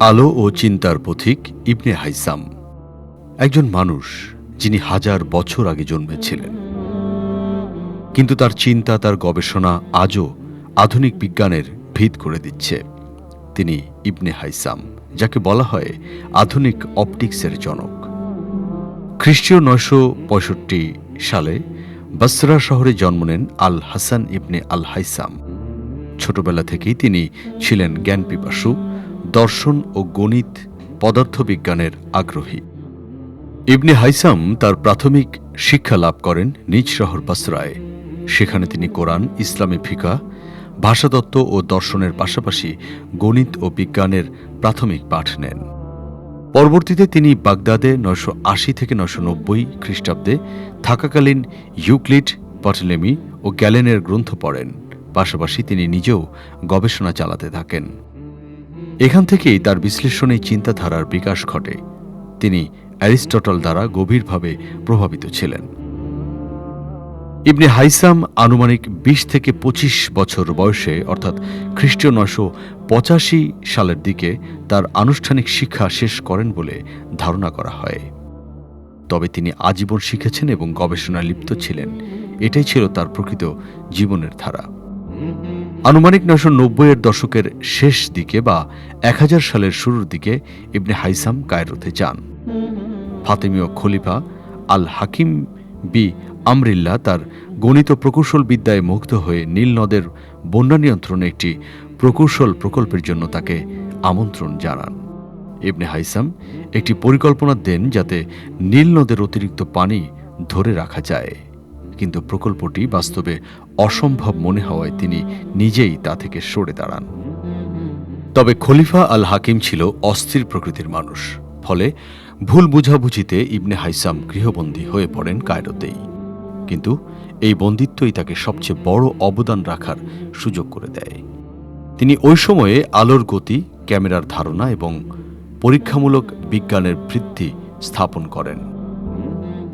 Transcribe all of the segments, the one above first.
আলো ও চিন্তার পথিক ইবনে হাইসাম, একজন মানুষ যিনি হাজার বছর আগে জন্মেছিলেন। কিন্তু তার চিন্তা, তার গবেষণা আজও আধুনিক বিজ্ঞানের ভিত করে দিচ্ছে। তিনি ইবনে হাইসাম, যাকে বলা হয় আধুনিক অপটিক্সের জনক। খ্রিস্টীয় নয়শো পঁয়ষট্টি সালে বাসরা শহরে জন্ম নেন আল হাসান ইবনে আল হাইসাম। ছোটবেলা থেকেই তিনি ছিলেন জ্ঞান পিপাসু দর্শন ও গণিত, পদার্থবিজ্ঞানের আগ্রহী। ইবনে হাইসাম তার প্রাথমিক শিক্ষা লাভ করেন নিজ শহর বাসরায়। সেখানে তিনি কোরআন, ইসলামী ফিকা, ভাষাতত্ত্ব ও দর্শনের পাশাপাশি গণিত ও বিজ্ঞানের প্রাথমিক পাঠ নেন। পরবর্তীতে তিনি বাগদাদে নশো আশি থেকে নশো নব্বই খ্রিস্টাব্দে থাকাকালীন ইউক্লিড পটলেমি ও গ্যালেনের গ্রন্থ পড়েন। পাশাপাশি তিনি নিজেও গবেষণা চালাতে থাকেন। এখান থেকেই তার বিশ্লেষণে চিন্তাধারার বিকাশ ঘটে। তিনি অ্যারিস্টটল দ্বারা গভীরভাবে প্রভাবিত ছিলেন। ইবনে হাইসাম আনুমানিক বিশ থেকে পঁচিশ বছর বয়সে, অর্থাৎ খ্রিস্টীয় নশো পঁচাশি সালের দিকে তার আনুষ্ঠানিক শিক্ষা শেষ করেন বলে ধারণা করা হয়। তবে তিনি আজীবন শিখেছেন এবং গবেষণায় লিপ্ত ছিলেন। এটাই ছিল তার প্রকৃত জীবনের ধারা। আনুমানিক নয়শো নব্বইয়ের দশকের শেষ দিকে বা এক হাজার সালের শুরুর দিকে ইবনে হাইসাম কায়রোতে যান। ফাতেমীয় খলিফা আল হাকিম বি, আমরিল্লা তার গণিত প্রকৌশল বিদ্যায় মুগ্ধ হয়ে নীল নদের বন্যা নিয়ন্ত্রণে একটি প্রকৌশল প্রকল্পের জন্য তাকে আমন্ত্রণ জানান। ইবনে হাইসাম একটি পরিকল্পনা দেন যাতে নীল নদের অতিরিক্ত পানি ধরে রাখা যায়। কিন্তু প্রকল্পটি বাস্তবে অসম্ভব মনে হওয়ায় তিনি নিজেই তা থেকে সরে দাঁড়ান। তবে খলিফা আল হাকিম ছিল অস্থির প্রকৃতির মানুষ। ফলে ভুল বুঝাবুঝিতে ইবনে হাইসাম গৃহবন্দী হয়ে পড়েন কায়রোতেই। কিন্তু এই বন্দিত্বই তাকে সবচেয়ে বড় অবদান রাখার সুযোগ করে দেয়। তিনি ওই সময়ে আলোর গতি, ক্যামেরার ধারণা এবং পরীক্ষামূলক বিজ্ঞানের বৃদ্ধি স্থাপন করেন।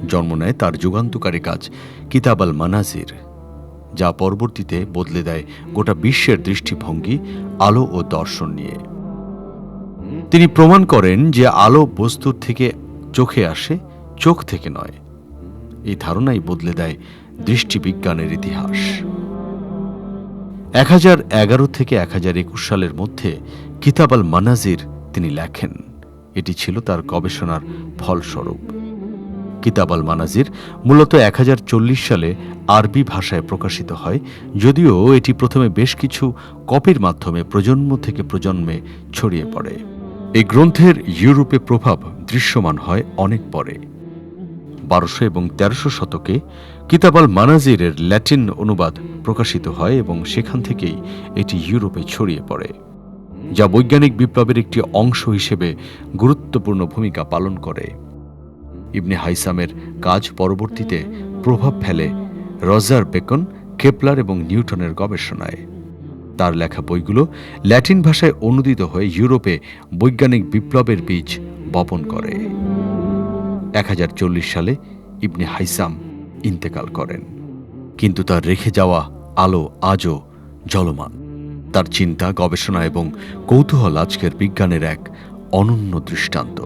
জন্ম নেয় তার যুগান্তকারী কাজ কিতাব আল মানাজির, যা পরবর্তীতে বদলে দেয় গোটা বিশ্বের দৃষ্টিভঙ্গি আলো ও দর্শন নিয়ে। তিনি প্রমাণ করেন যে আলো বস্তুর থেকে চোখে আসে, চোখ থেকে নয়। এই ধারণাই বদলে দেয় দৃষ্টিবিজ্ঞানের ইতিহাস। এক হাজার এগারো থেকে এক হাজার একুশ সালের মধ্যে কিতাব আল মানাজির তিনি লেখেন। এটি ছিল তার গবেষণার ফলস্বরূপ। কিতাব আল মানাজির মূলত এক হাজার চল্লিশ সালে আরবি ভাষায় প্রকাশিত হয়, যদিও এটি প্রথমে বেশ কিছু কপির মাধ্যমে প্রজন্ম থেকে প্রজন্মে ছড়িয়ে পড়ে। এই গ্রন্থের ইউরোপে প্রভাব দৃশ্যমান হয় অনেক পরে। বারোশো এবং তেরোশো শতকে কিতাবাল মানাজিরের ল্যাটিন অনুবাদ প্রকাশিত হয় এবং সেখান থেকেই এটি ইউরোপে ছড়িয়ে পড়ে, যা বৈজ্ঞানিক বিপ্লবের একটি অংশ হিসেবে গুরুত্বপূর্ণ ভূমিকা পালন করে। ইবনে হাইসামের কাজ পরবর্তীতে প্রভাব ফেলে রজার বেকন, কেপলার এবং নিউটনের গবেষণায়। তার লেখা বইগুলো ল্যাটিন ভাষায় অনুদিত হয়ে ইউরোপে বৈজ্ঞানিক বিপ্লবের বীজ বপন করে। এক হাজার চল্লিশ সালে ইবনে হাইসাম ইন্তেকাল করেন। কিন্তু তার রেখে যাওয়া আলো আজও জলমান তার চিন্তা, গবেষণা এবং কৌতূহল আজকের বিজ্ঞানের এক অনন্য দৃষ্টান্ত।